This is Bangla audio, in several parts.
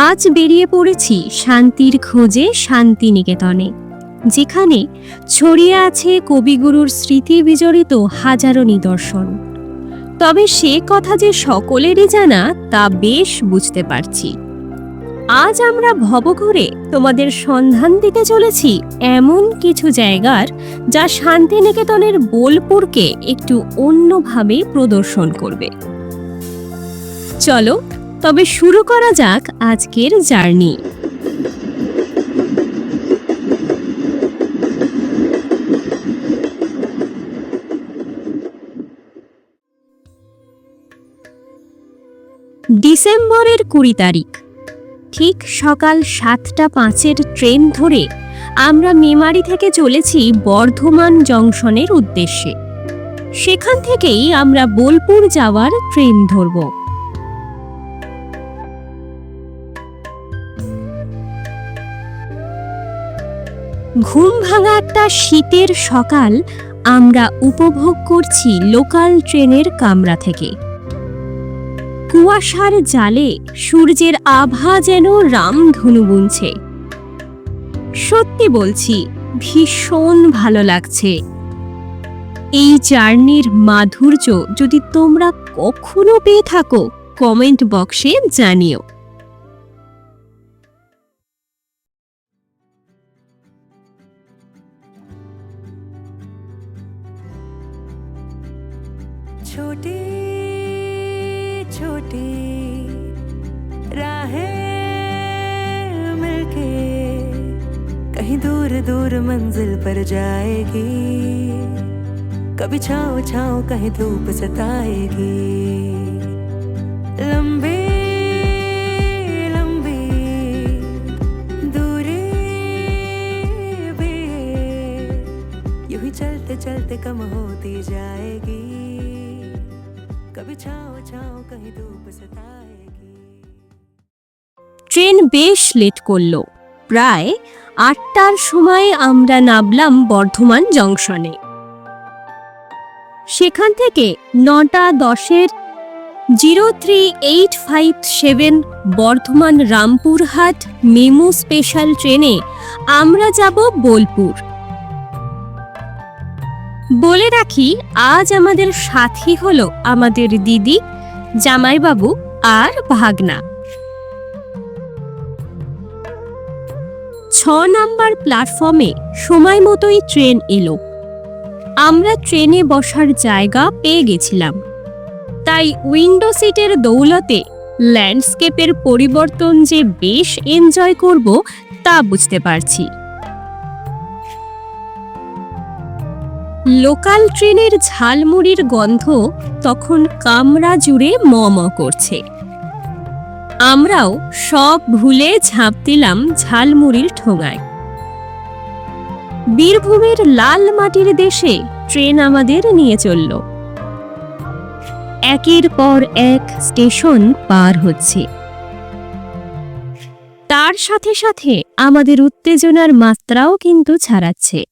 আজ বেরিয়ে পড়েছি শান্তির খোঁজে শান্তিনিকেতনে, যেখানে ছড়িয়ে আছে কবিগুরুর স্মৃতি বিজড়িত হাজারো নিদর্শন। তবে সে কথা যে সকলেরই জানা, তা বেশ বুঝতে পারছি। আজ আমরা ভবঘুরে তোমাদের সন্ধান দিতে চলেছি এমন কিছু জায়গার, যা শান্তিনিকেতনের বোলপুরকে একটু অন্যভাবে প্রদর্শন করবে। চলো তবে শুরু করা যাক আজকের জার্নি। ডিসেম্বরের কুড়ি তারিখ। ঠিক সকাল সাতটা পাঁচের ট্রেন ধরে আমরা মেমারি থেকে চলেছি বর্ধমান জংশনের উদ্দেশ্যে। সেখান থেকেই আমরা বোলপুর যাওয়ার ট্রেন ধরব। ঘুম ভাঙা একটা শীতের সকাল আমরা উপভোগ করছি লোকাল ট্রেনের কামরা থেকে। কুয়াশার জালে সূর্যের আভা যেন রামধনু বুনছে। সত্যি বলছি, ভীষণ ভালো লাগছে। এই জার্নির মাধুর্য যদি তোমরা কখনো পেয়ে থাকো কমেন্ট বক্সে জানিও। दूर दूर मंजिल पर जाएगी कभी छाओ छाओ कहीं धूप सताएगी लंबी लंबी दूरी भी यूं ही चलते चलते कम होती जाएगी कभी छाओ छाओ कहीं धूप सताएगी ট্রেন বেশ লেট করলো প্রায় আটটার সময় আমরা নামলাম বর্ধমান জংশনে। সেখান থেকে নটা দশের zero three eight five seven Bardhaman Rampurhat MEMU special ট্রেনে আমরা যাব বোলপুর। বলে রাখি, আজ আমাদের সাথী হলো আমাদের দিদি, জামাইবাবু আর ভাগনা। ছ নাম্বার প্ল্যাটফর্মে সময় মতোই ট্রেন এলো। আমরা ট্রেনে বসার জায়গা পেয়ে গেছিলাম। তাই উইন্ডো সিটের দৌলতে ল্যান্ডস্কেপের পরিবর্তন যে বেশ এনজয় করব, তা বুঝতে পারছি। লোকাল ট্রেনের ঝালমুড়ির গন্ধ তখন কামরা জুড়ে ম করছে। আমরাও সব ভুলে ঝাঁপ দিলাম ঝালমুড়ির ঠোঙায়। বীরভূমের লাল মাটির দেশে ট্রেন আমাদের নিয়ে চলল। একের পর এক স্টেশন পার হচ্ছে। তার সাথে সাথে আমাদের উত্তেজনার মাত্রাও কিন্তু ছাড়াচ্ছে।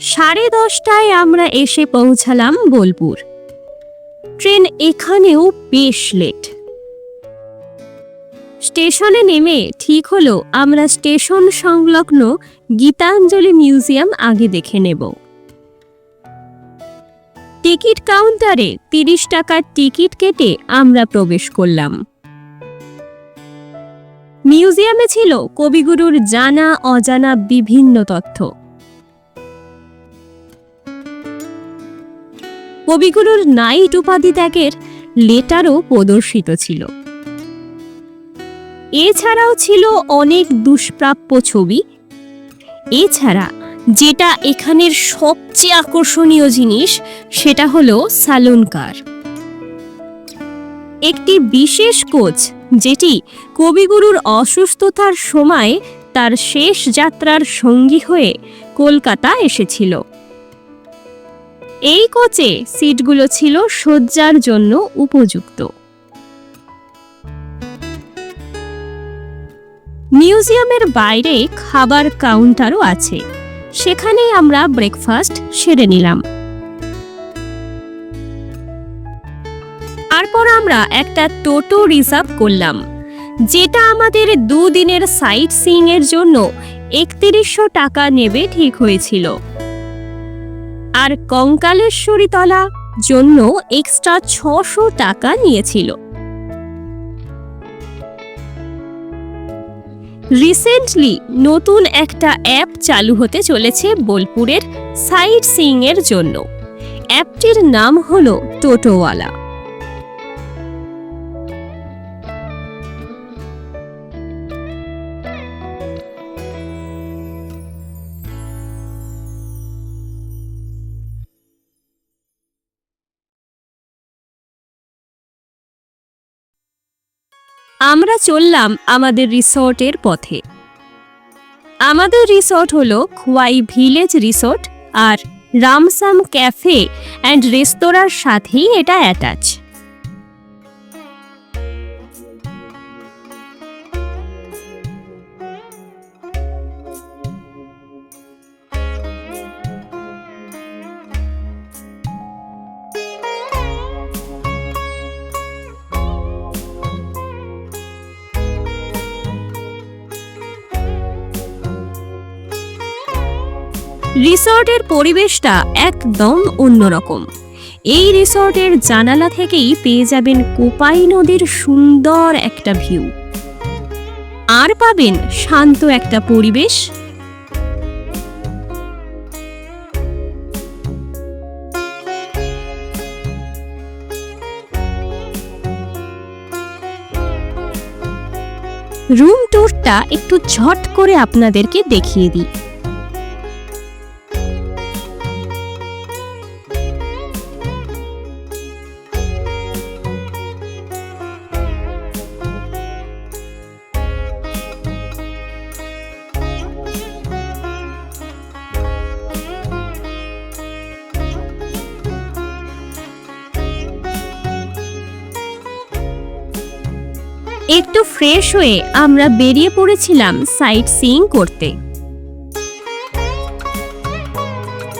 সাড়ে দশটায় আমরা এসে পৌঁছালাম বোলপুর। ট্রেন এখানেও বেশ লেট স্টেশনে নেমে ঠিক হলো, আমরা স্টেশন সংলগ্ন গীতাঞ্জলি মিউজিয়াম আগে দেখে নেব। টিকিট কাউন্টারে তিরিশ টাকার টিকিট কেটে আমরা প্রবেশ করলাম। মিউজিয়ামে ছিল কবিগুরুর জানা অজানা বিভিন্ন তথ্য। কবিগুরুর নাইট উপাধি ত্যাগের লেটারও প্রদর্শিত ছিল। এছাড়াও ছিল অনেক দুষ্প্রাপ্য ছবি। এছাড়া যেটা এখানের সবচেয়ে আকর্ষণীয় জিনিস, সেটা হলো সালুন কার। একটি বিশেষ কোচ, যেটি কবিগুরুর অসুস্থতার সময় তার শেষ যাত্রার সঙ্গী হয়ে কলকাতা এসেছিল। এই কোচে সিটগুলো ছিল শয্যার জন্য উপযুক্ত। মিউজিয়ামের বাইরে খাবার কাউন্টারও আছে। সেখানেই আমরা ব্রেকফাস্ট সেরে নিলাম। তারপর আমরা একটা টোটো রিজার্ভ করলাম, যেটা আমাদের দুদিনের সাইট সিইং এর জন্য একত্রিশশো টাকা নেবে ঠিক হয়েছিল। আর কঙ্কালেশ্বরী তলা জন্য এক্সট্রা ছশো টাকা নিয়েছিল। রিসেন্টলি নতুন একটা অ্যাপ চালু হতে চলেছে বোলপুরের সাইট সিইং এর জন্য। অ্যাপটির নাম হলো টোটোওয়ালা। আমরা চললাম আমাদের রিসর্টের পথে। আমাদের রিসর্ট হল খোয়াই ভিলেজ রিসর্ট আর রামসাম ক্যাফে অ্যান্ড রেস্তোরাঁর সাথেই এটা অ্যাটাচ। রিসর্টের পরিবেশটা একদম অন্যরকম। এই রিসর্টের জানালা থেকেই পেয়ে যাবেন কোপাই নদীর সুন্দর একটা ভিউ। আর পাবেন শান্ত একটা পরিবেশ। রুম ট্যুরটা একটু ঝট করে আপনাদেরকে দেখিয়ে দিই। একটু ফ্রেশ হয়ে আমরা বেরিয়ে পড়েছিলাম সাইট সিইং করতে।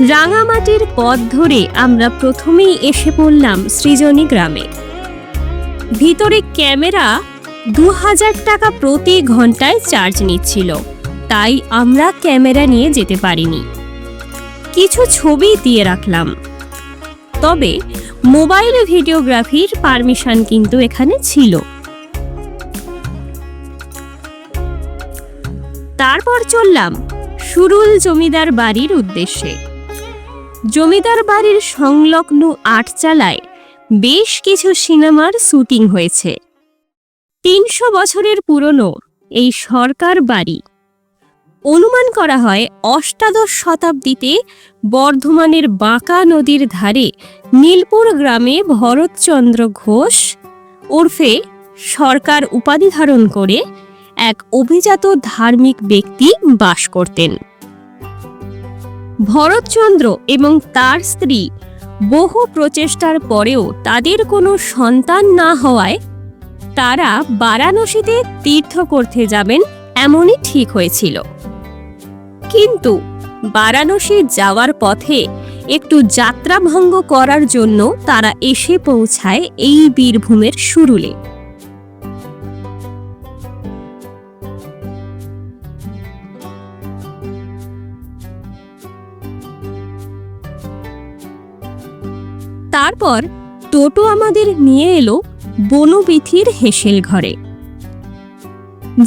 রাঙামাটির পথ ধরে আমরা প্রথমেই এসে পড়লাম সৃজনী গ্রামে। ভিতরে ক্যামেরা দু হাজার টাকা প্রতি ঘন্টায় চার্জ নিচ্ছিল, তাই আমরা ক্যামেরা নিয়ে যেতে পারিনি। কিছু ছবি দিয়ে রাখলাম। তবে মোবাইল ভিডিওগ্রাফির পারমিশন কিন্তু এখানে ছিল। তারপর চললাম সুরুল জমিদার বাড়ির উদ্দেশ্যে। জমিদার বাড়ির সংলগ্ন আটচালায় বেশ কিছু সিনেমার শুটিং হয়েছে। তিনশো বছরের পুরনো এই সরকার বাড়ি। অনুমান করা হয় অষ্টাদশ শতাব্দীতে বর্ধমানের বাঁকা নদীর ধারে নীলপুর গ্রামে ভরতচন্দ্র ঘোষ ওরফে সরকার উপাধি ধারণ করে এক অভিজাত ধার্মিক ব্যক্তি বাস করতেন। ভরতচন্দ্র এবং তার স্ত্রী বহু প্রচেষ্টার পরেও তাদের কোনো সন্তান না হওয়ায় তারা বারাণসীতে তীর্থ করতে যাবেন এমনই ঠিক হয়েছিল। কিন্তু বারাণসী যাওয়ার পথে একটু যাত্রাভঙ্গ করার জন্য তারা এসে পৌঁছায় এই বীরভূমের সুরুলে। তারপর টোটো আমাদের নিয়ে এলো বনবিথির হেসেল ঘরে,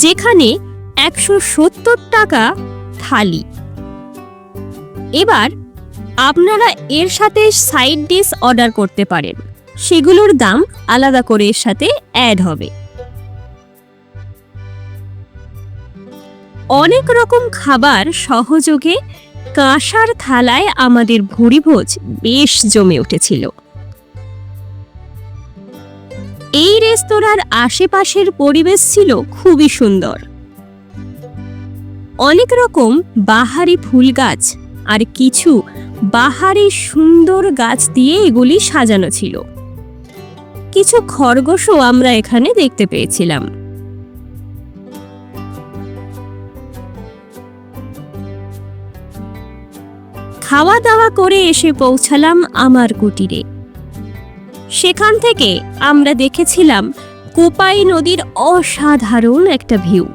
যেখানে একশো সত্তর টাকা থালি। এবার আপনারা এর সাথে সাইড ডিশ অর্ডার করতে পারেন। সেগুলোর দাম আলাদা করে এর সাথে অ্যাড হবে। অনেক রকম খাবার সহযোগে কাঁসার থালায় আমাদের ভুরিভোজ বেশ জমে উঠেছিল। এই রেস্তোরাঁর আশেপাশের পরিবেশ ছিল খুবই সুন্দর। অনেক রকম বাহারি ফুল গাছ আর কিছু বাহারি সুন্দর গাছ দিয়ে এগুলি সাজানো ছিল। কিছু খরগোশও আমরা এখানে দেখতে পেয়েছিলাম। খাওয়া দাওয়া করে এসে পৌঁছালাম আমার কুটিরে। সেখান থেকে আমরা দেখেছিলাম কোপাই নদীর অসাধারণ একটা ভিউ।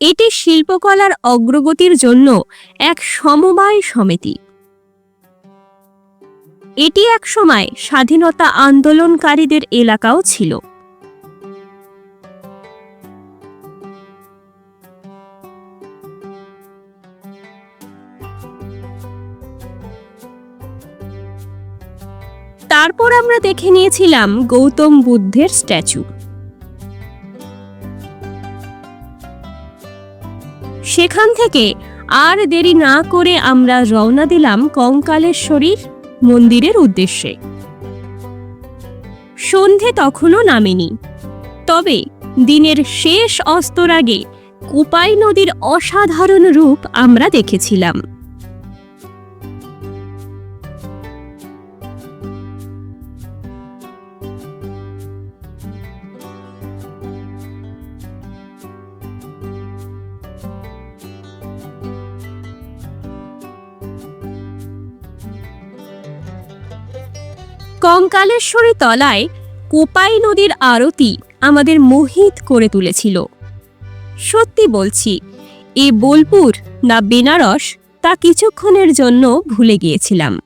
এটি শিল্পকলার অগ্রগতির জন্য এক সমবায় সমিতি। এটি এক সময় স্বাধীনতা আন্দোলনকারীদের এলাকাও ছিল। তারপর আমরা দেখে নিয়েছিলাম গৌতম বুদ্ধের স্ট্যাচু। সেখান থেকে আর দেরি না করে আমরা রওনা দিলাম কঙ্কালেশ্বরীর মন্দিরের উদ্দেশ্যে। সন্ধে তখনও নামেনি। তবে দিনের শেষ অস্তর আগে কুপাই নদীর অসাধারণ রূপ আমরা দেখেছিলাম। কঙ্কালেশ্বরী তলায় কোপাই নদীর আরতি আমাদের মোহিত করে তুলেছিল। সত্যি বলছি, এ বোলপুর না বেনারস তা কিছুক্ষণের জন্য ভুলে গিয়েছিলাম।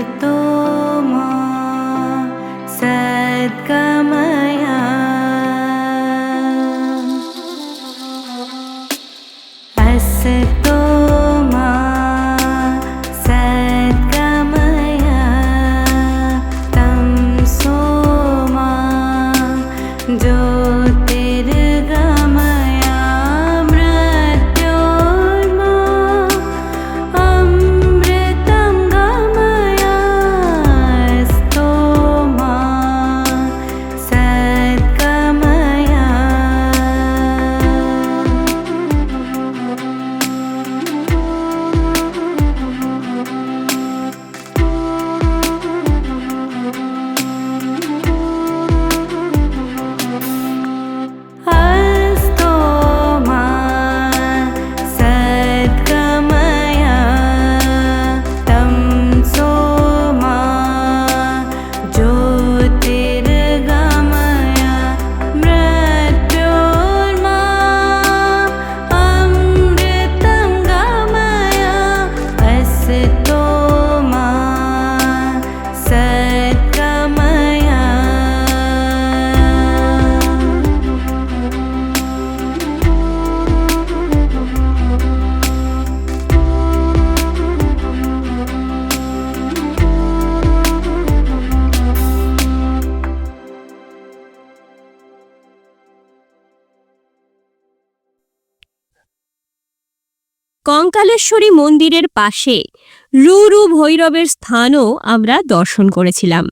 muerto কঙ্কালেশ্বরী মন্দিরের পাশে রু রু ভৈরবের স্থানও আমরা দর্শন করেছিলাম।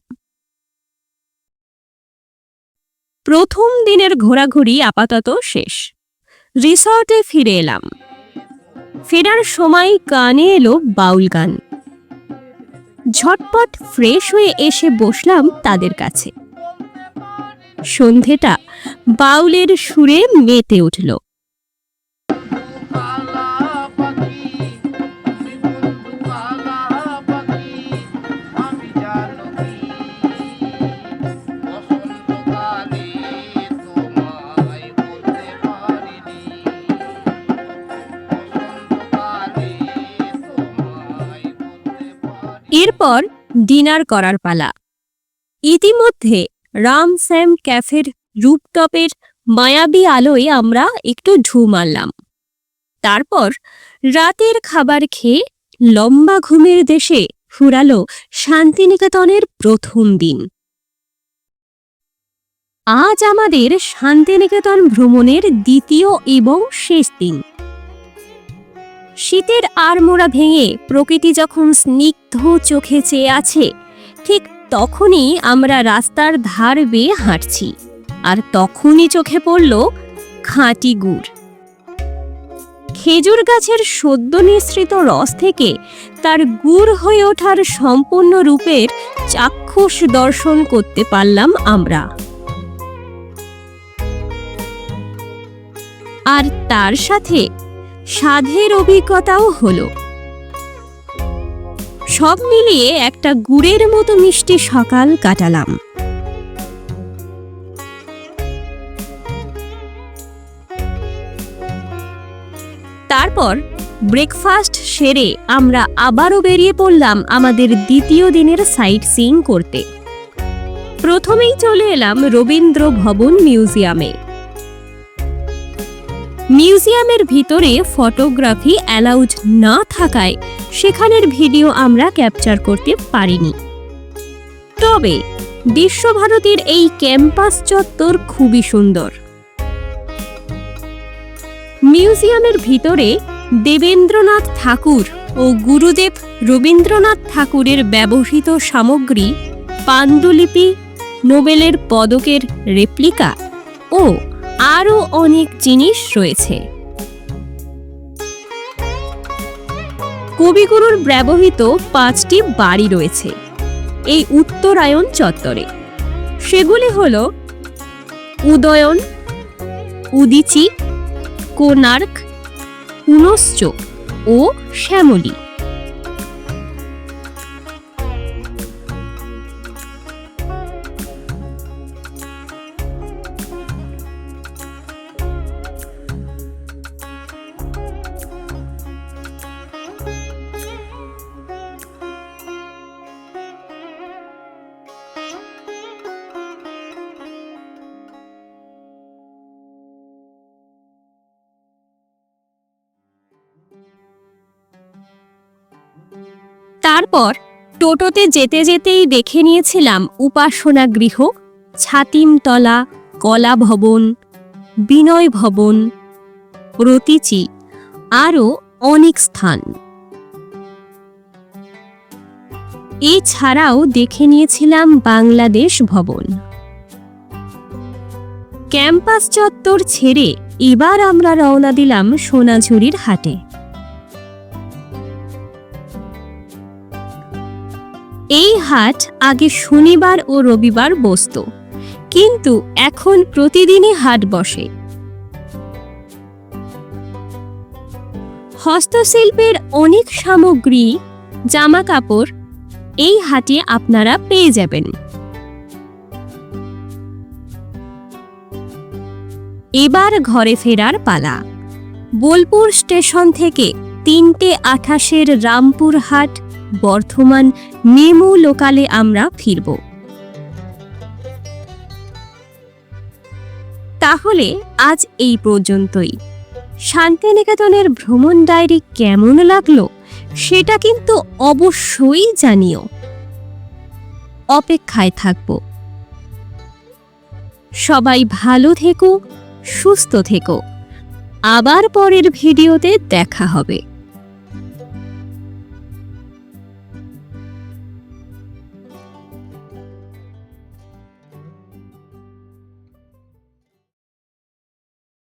প্রথম দিনের ঘোরাঘুরি আপাতত শেষ। রিসর্টে ফিরে এলাম। ফেরার সময় কানে এলো বাউল গান। ঝটপট ফ্রেশ হয়ে এসে বসলাম তাদের কাছে। সন্ধেটা বাউলের সুরে মেতে উঠল। এরপর ডিনার করার পালা। ইতিমধ্যে রাম স্যাম ক্যাফের রুপটপের মায়াবী আলোয় আমরা একটু ঢু মারলাম। তারপর রাতের খাবার খেয়ে লম্বা ঘুমের দেশে ফুরালো শান্তিনিকেতনের প্রথম দিন। আজ আমাদের শান্তিনিকেতন ভ্রমণের দ্বিতীয় এবং শেষ দিন। শীতের আড়মোড়া ভেঙে প্রকৃতি যখন স্নিগ্ধ চোখে চেয়ে আছে, ঠিক তখনই আমরা রাস্তার ধার বেয়ে হাঁটছি। আর তখনই চোখে পড়ল খাঁটি গুড়। খেজুর গাছের সদ্য নিঃসৃত রস থেকে তার গুড় হয়ে ওঠার সম্পূর্ণ রূপের চাক্ষুষ দর্শন করতে পারলাম আমরা। আর তার সাথে স্বাদের অভিজ্ঞতাও হলো। সব মিলিয়ে একটা গুড়ের মতো মিষ্টি সকাল কাটালাম। তারপর ব্রেকফাস্ট সেরে আমরা আবারও বেরিয়ে পড়লাম আমাদের দ্বিতীয় দিনের সাইট সিইং করতে। প্রথমেই চলে এলাম রবীন্দ্র ভবন মিউজিয়ামে। মিউজিয়ামের ভিতরে ফটোগ্রাফি অ্যালাউড না থাকায় সেখানের ভিডিও আমরা ক্যাপচার করতে পারিনি। তবে বিশ্বভারতীর এই ক্যাম্পাস চত্বর খুবই সুন্দর। মিউজিয়ামের ভিতরে দেবেন্দ্রনাথ ঠাকুর ও গুরুদেব রবীন্দ্রনাথ ঠাকুরের ব্যবহৃত সামগ্রী পাণ্ডুলিপি নোবেলের পদকের রেপ্লিকা ও আরও অনেক জিনিস রয়েছে। কবিগুরুর ব্যবহৃত পাঁচটি বাড়ি রয়েছে, এই উত্তরায়ণ চত্বরে। সেগুলি হল উদয়ন, উদিচি কোনার্ক পুনশ্চ ও শ্যামলী। তারপর টোটোতে যেতে যেতেই দেখে নিয়েছিলাম উপাসনা গৃহ, ছাতিমতলা, কলা ভবন, বিনয় ভবন প্রতীচি আরও অনেক স্থান। এছাড়াও দেখে নিয়েছিলাম বাংলাদেশ ভবন। ক্যাম্পাস চত্বর ছেড়ে এবার আমরা রওনা দিলাম সোনাঝুরির হাটে। এই হাট আগে শনিবার ও রবিবার বসত, কিন্তু এখন প্রতিদিনই হাট বসে। হস্তশিল্পের অনেক সামগ্রী জামা কাপড় এই হাটে আপনারা পেয়ে যাবেন। এবার ঘরে ফেরার পালা। বোলপুর স্টেশন থেকে তিনটে আঠাশের রামপুরহাট বর্ধমান নেমু লোকালে আমরা ফিরব। তাহলে আজ এই পর্যন্তই। শান্তিনিকেতনের ভ্রমণ ডায়েরি কেমন লাগল সেটা কিন্তু অবশ্যই জানিও। অপেক্ষায় থাকব। সবাই ভালো থেকো, সুস্থ থেকো। আবার পরের ভিডিওতে দেখা হবে।